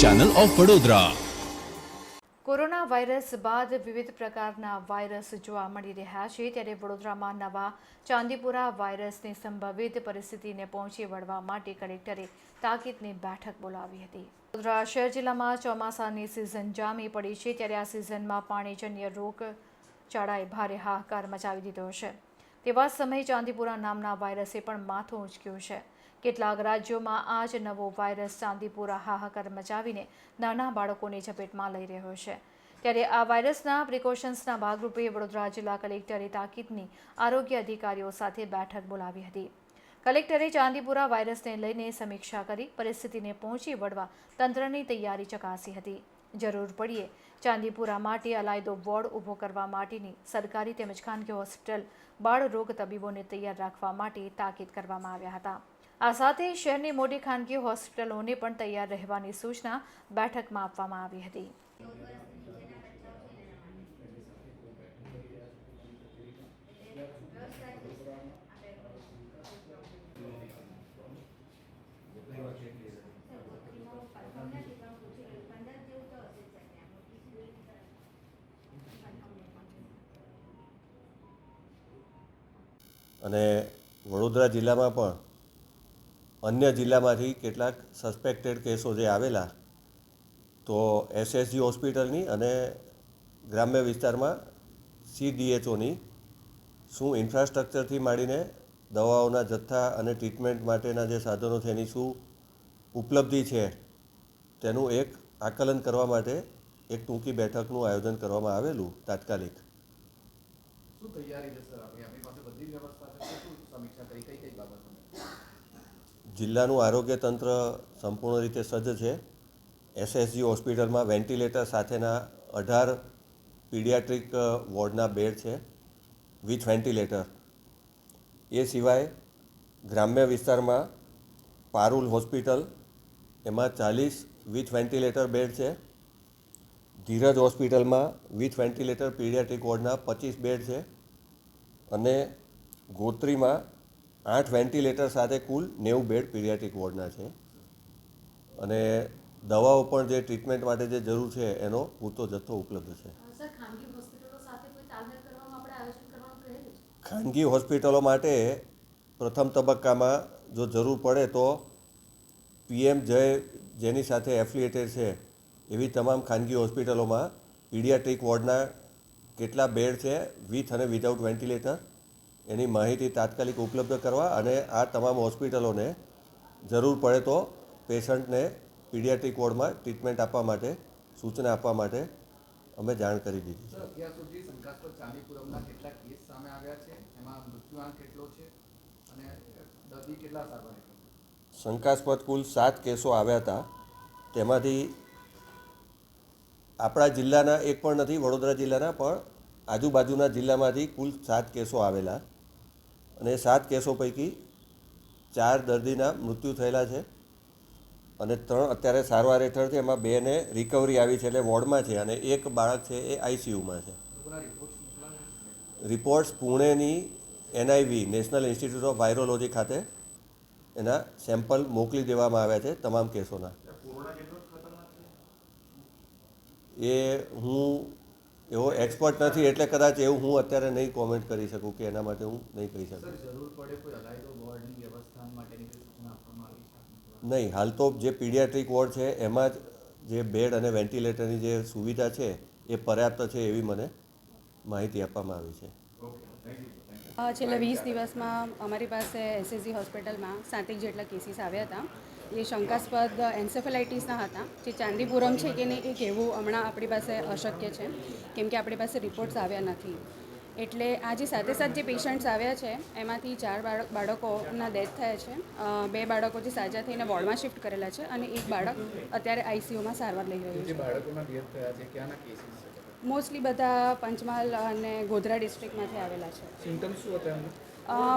Channel of Vadodara corona virus બાદ વિવિધ પ્રકારના વાયરસ જોવા મળી રહ્યા છે, ત્યારે વડોદરામાં નવા ચાંદીપુરા વાયરસની સંભવિત પરિસ્થિતિને પહોંચી વળવા માટે કલેક્ટરે તાકીદની બેઠક બોલાવી હતી. વડોદરા શહેર જિલ્લામાં ચોમાસાની સિઝન જામી પડી છે, ત્યારે આ સિઝનમાં પાણીજન્ય રોગચાળાએ ભારે હાહાકાર મચાવી દીધો છે. તેવા સમયે ચાંદીપુરા નામના વાયરસે પણ માથું ઉંચક્યું છે. કેટલાક રાજ્યોમાં આ જ નવો વાયરસ ચાંદીપુરા હાહાકાર મચાવીને નાના બાળકોને ઝપેટમાં લઈ રહ્યો છે. ત્યારે આ વાયરસના પ્રિકોશન્સના ભાગરૂપે વડોદરા જિલ્લા કલેક્ટરે તાકીદની આરોગ્ય અધિકારીઓ સાથે બેઠક બોલાવી હતી. કલેક્ટરે ચાંદીપુરા વાયરસને લઈને સમીક્ષા કરી પરિસ્થિતિને પહોંચી વળવા તંત્રની તૈયારી ચકાસી હતી. જરૂર પડીએ ચાંદીપુરા માટે અલાયદો વોર્ડ ઊભો કરવા માટેની સરકારી તેમજ ખાનગી હોસ્પિટલ બાળરોગ તબીબોને તૈયાર રાખવા માટે તાકીદ કરવામાં આવ્યા હતા. આ સાથે શહેરની મોટી ખાનગી હોસ્પિટલોને પણ તૈયાર રહેવાની સૂચના બેઠકમાં આપવામાં આવી હતી. અને વડોદરા જિલ્લામાં પણ અન્ય જિલ્લામાંથી કેટલાક સસ્પેક્ટેડ કેસો જે આવેલા, તો એસએસજી હોસ્પિટલની અને ગ્રામ્ય વિસ્તારમાં સીડીએચઓની શું ઇન્ફ્રાસ્ટ્રક્ચરથી માંડીને દવાઓના જથ્થા અને ટ્રીટમેન્ટ માટેના જે સાધનો છે, એની શું ઉપલબ્ધિ છે, તેનું એક આકલન કરવા માટે એક ટૂંકી બેઠકનું આયોજન કરવામાં આવેલું તાત્કાલિક. શું તૈયારી છે, સર આપણી આપણી પાસે બધી જ વ્યવસ્થા છે તો શું સમીક્ષા કરી કઈ કઈ બાબતોને જિલ્લાનું આરોગ્ય તંત્ર સંપૂર્ણ રીતે સજ્જ છે. એસએસજી હોસ્પિટલમાં વેન્ટિલેટર સાથેના અઢાર પીડિયાટ્રિક વોર્ડના બેડ છે વિથ વેન્ટિલેટર. એ સિવાય ગ્રામ્ય વિસ્તારમાં પારુલ હોસ્પિટલ, એમાં ચાલીસ વિથ વેન્ટિલેટર બેડ છે. ધીરજ હોસ્પિટલમાં વિથ વેન્ટિલેટર પીડિયાટ્રિક વોર્ડના પચીસ બેડ છે. અને ગોત્રીમાં આઠ વેન્ટિલેટર સાથે કુલ નેવું બેડ પીરિયાટિક વોર્ડના છે. અને દવાઓ પણ જે ટ્રીટમેન્ટ માટે જે જરૂર છે એનો પૂરતો જથ્થો ઉપલબ્ધ છે? ખાનગી હોસ્પિટલો માટે પ્રથમ તબક્કામાં જો જરૂર પડે તો પીએમ જય જેની સાથે એફિલિએટેડ છે એવી તમામ ખાનગી હોસ્પિટલોમાં પીડિયાટ્રિક વોર્ડના કેટલા બેડ છે વિથ અને વિધાઉટ વેન્ટિલેટર એની માહિતી તાત્કાલિક ઉપલબ્ધ કરવા અને આ તમામ હોસ્પિટલોને જરૂર પડે તો પેશન્ટને પીડિયાટ્રિક વોર્ડમાં ટ્રીટમેન્ટ આપવા માટે સૂચના આપવા માટે અમે જાણ કરી દીધી? શંકાસ્પદ કુલ સાત કેસો આવ્યા હતા. તેમાંથી આપણા જિલ્લાના એક પણ નથી વડોદરા જિલ્લાના પણ આજુબાજુના જિલ્લામાંથી કુલ સાત કેસો આવેલા. અને એ સાત કેસો પૈકી ચાર દર્દીના મૃત્યુ થયેલા છે અને ત્રણ અત્યારે સારવાર હેઠળ છે. એમાં બેને રિકવરી આવી છે એટલે વોર્ડમાં છે અને એક બાળક છે એ આઈસીયુમાં છે. Reports પુણેની NIV national institute of virology ખાતે એના સેમ્પલ મોકલી દેવામાં આવ્યા છે તમામ કેસોના. એ હું એવો એક્સપર્ટ નથી એટલે કદાચ એવું હું અત્યારે નહીં કોમેન્ટ કરી શકું કે એના માટે હું નહીં કહી શકું. નહીં હાલ તો જે પીડિયાટ્રિક વોર્ડ છે એમાં જ જે બેડ અને વેન્ટિલેટરની જે સુવિધા છે એ પર્યાપ્ત છે એવી મને માહિતી આપવામાં આવી છે. છેલ્લા વીસ દિવસમાં અમારી પાસે એસએસજી હોસ્પિટલમાં સાતેક જેટલા કેસીસ આવ્યા હતા. એ શંકાસ્પદ એન્સેફેલાઇટીસના હતા. જે ચાંદીપુરમ છે કે નહીં એ કહેવું હમણાં આપણી પાસે અશક્ય છે કેમ કે આપણી પાસે રિપોર્ટ્સ આવ્યા નથી. એટલે આજે સાથે સાથે જે પેશન્ટ્સ આવ્યા છે એમાંથી ચાર બાળક બાળકોના ડેથ થયા છે. બે બાળકો જે સાજા થઈને વોર્ડમાં શિફ્ટ કરેલા છે અને એક બાળક અત્યારે આઈસીયુમાં સારવાર લઈ રહ્યું છે. બાળકોના ડેથ થયા છે ક્યાંના કેસીસ મોસ્ટલી બધા પંચમહાલ અને ગોધરા ડિસ્ટ્રિક્ટમાંથી આવેલા છે. સિમ્ટમ્સ શું હતા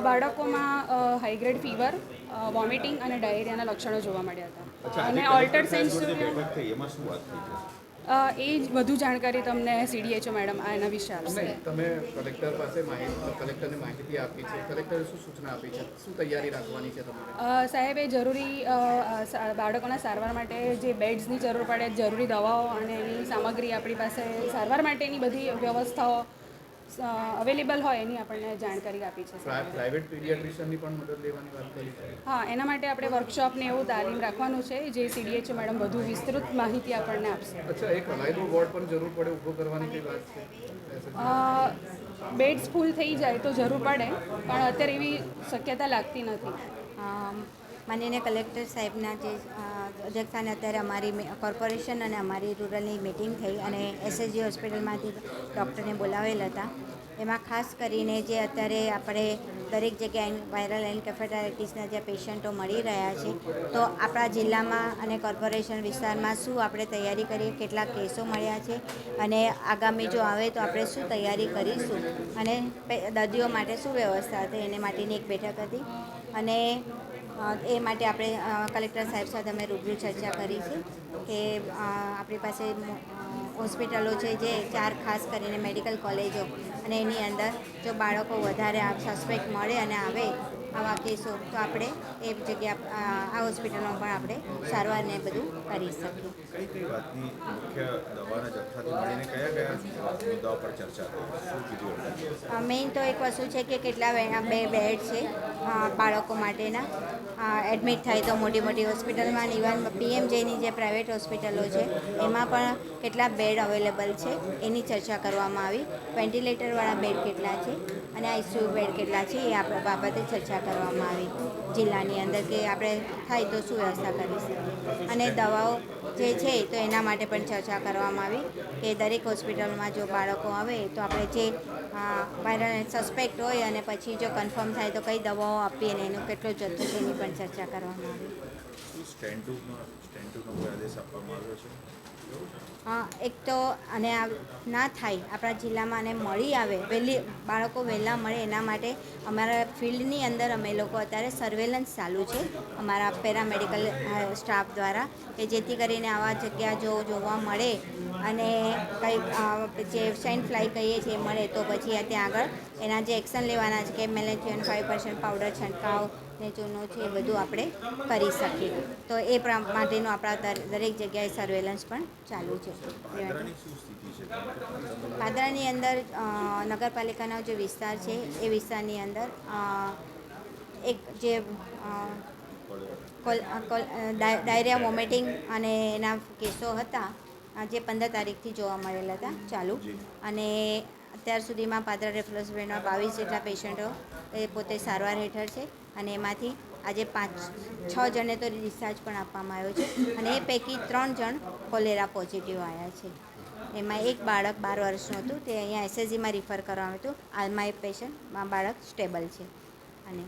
બાળકોમાં હાઈગ્રેડ ફીવર વોમિટિંગ અને ડાયરિયાના લક્ષણો જોવા મળ્યા હતા. અને ઓલ્ટર સેન્સ એ જ વધુ જાણકારી તમને સીડીએચઓ મેડમ આ એના વિશે આપશે. તમે કલેક્ટર પાસે કલેક્ટરને માહિતી આપી છે. કલેક્ટરે શું સૂચના આપી છે? શું તૈયારી રાખવાની છે તમારે? સાહેબ એ જરૂરી બાળકોના સારવાર માટે જે બેડ્સની જરૂર પડે જરૂરી દવાઓ અને એની સામગ્રી આપણી પાસે સારવાર માટેની બધી વ્યવસ્થાઓ અવેલેબલ હોય એની આપણને જાણકારી આપી છે. પ્રાઇવેટ પીડિયાટ્રિશિયનની પણ મદદ લેવાની વાત કરી હા એના માટે આપણે વર્કશોપને એવું તાલીમ રાખવાનું છે જે સીડીએચઓ મેડમ વધુ વિસ્તૃત માહિતી આપણને આપશે. અચ્છા એક અલાયદો વોર્ડ પણ જરૂર પડે ઊભો કરવાની કઈ વાત છે? બેડ્સ ફૂલ થઈ જાય તો જરૂર પડે પણ અત્યારે એવી શક્યતા લાગતી નથી. માનનીય કલેક્ટર સાહેબના જે અધ્યક્ષાને અત્યારે અમારી કોર્પોરેશન અને અમારી રૂરલની મિટિંગ થઈ અને એસએસજી હોસ્પિટલમાંથી ડૉક્ટરને બોલાવેલ હતા. એમાં ખાસ કરીને જે અત્યારે આપણે દરેક જગ્યાએ વાયરલ એન્કેફેટાઇટિસના જે પેશન્ટો મળી રહ્યા છે, તો આપણા જિલ્લામાં અને કોર્પોરેશન વિસ્તારમાં શું આપણે તૈયારી કરીએ, કેટલા કેસો મળ્યા છે અને આગામી જો આવે તો આપણે શું તૈયારી કરીશું અને દર્દીઓ માટે શું વ્યવસ્થા હતી એને માટેની એક બેઠક હતી. અને એ માટે આપણે કલેક્ટર સાહેબ સાથે અમે રૂબરૂ ચર્ચા કરી છે કે આપણી પાસે હોસ્પિટલો છે જે ચાર ખાસ કરીને મેડિકલ કોલેજો અને એની અંદર જો બાળકો વધારે સસ્પેક્ટ મળે અને આવે આવા કેસો, તો આપણે એ જગ્યા આ હોસ્પિટલમાં પણ આપણે સારવારને બધું કરી શકીએ. મેઇન તો એક વસ્તુ છે કે કેટલા બે બેડ છે બાળકો માટેના. એડમિટ થાય તો મોટી મોટી હોસ્પિટલમાં ઇવન પીએમજેની જે પ્રાઇવેટ હોસ્પિટલો છે, એમાં પણ કેટલા બેડ અવેલેબલ છે, એની ચર્ચા કરવામાં આવી. વેન્ટિલેટરવાળા બેડ કેટલા છે અને આઈસીયુ બેડ કેટલા છે, એ આપણે બાબતે ચર્ચા કરવામાં આવી. જિલ્લાની અંદર કે આપણે થાય તો શું વ્યવસ્થા કરી શકીએ અને દવાઓ જે છે તો એના માટે પણ ચર્ચા કરવામાં આવી કે દરેક હોસ્પિટલમાં જો બાળકો આવે તો આપણે જે વાયરલ સસ્પેક્ટ હોય અને પછી જો કન્ફર્મ થાય તો કઈ દવાઓ આપીએ અને એનો કેટલો જથ્થો છે એની પણ ચર્ચા કરવામાં આવી. સ્ટેન્ડ ટુમાં સ્ટેન્ડ ટુનો કોઈ આદેશ આપવામાં આવ્યો છે? એક તો અને આ ના થાય, આપણા જિલ્લામાં અને મળી આવે, વહેલી, બાળકો વહેલા મળે એના માટે અમારા ફિલ્ડની અંદર અમે લોકો અત્યારે સર્વેલન્સ ચાલુ છે, અમારા પેરામેડિકલ સ્ટાફ દ્વારા, કે જેથી કરીને આવા જગ્યા જો જોવા મળે અને કંઈક જે સેન્ટ ફ્લાય કહીએ છીએ, મળે તો પછી ત્યાં આગળ એના જે એક્શન લેવાના છે કે મેલેથિયન ફાઇવ પર્સન્ટ પાવડર, છંટકાવ ને ચૂનો છે એ બધું આપણે કરી શકીએ. તો એ માટેનું આપણા દરેક જગ્યાએ સર્વેલન્સ પણ ચાલુ છે. પાદરાની અંદર નગરપાલિકાનો જે વિસ્તાર છે એ વિસ્તારની અંદર એક જે ડાયરિયા વોમિટિંગ અને એના કેસો હતા, જે પંદર તારીખથી જોવા મળેલા હતા ચાલુ. અને અત્યાર સુધીમાં પાદરા રેફરલ હોસ્પિટલમાં બાવીસ જેટલા પેશન્ટો એ પોતે સારવાર હેઠળ છે અને એમાંથી આજે પાંચ, છ જણને તો ડિસ્ચાર્જ પણ આપવામાં આવ્યો છે અને એ પૈકી ત્રણ જણ કોલેરા પોઝિટિવ આવ્યા છે. એમાં એક બાળક બાર વર્ષનું હતું, તે અહીંયા એસએસજીમાં રિફર કરવામાં હતું. હાલમાં એ પેશન્ટ બાળક સ્ટેબલ છે. અને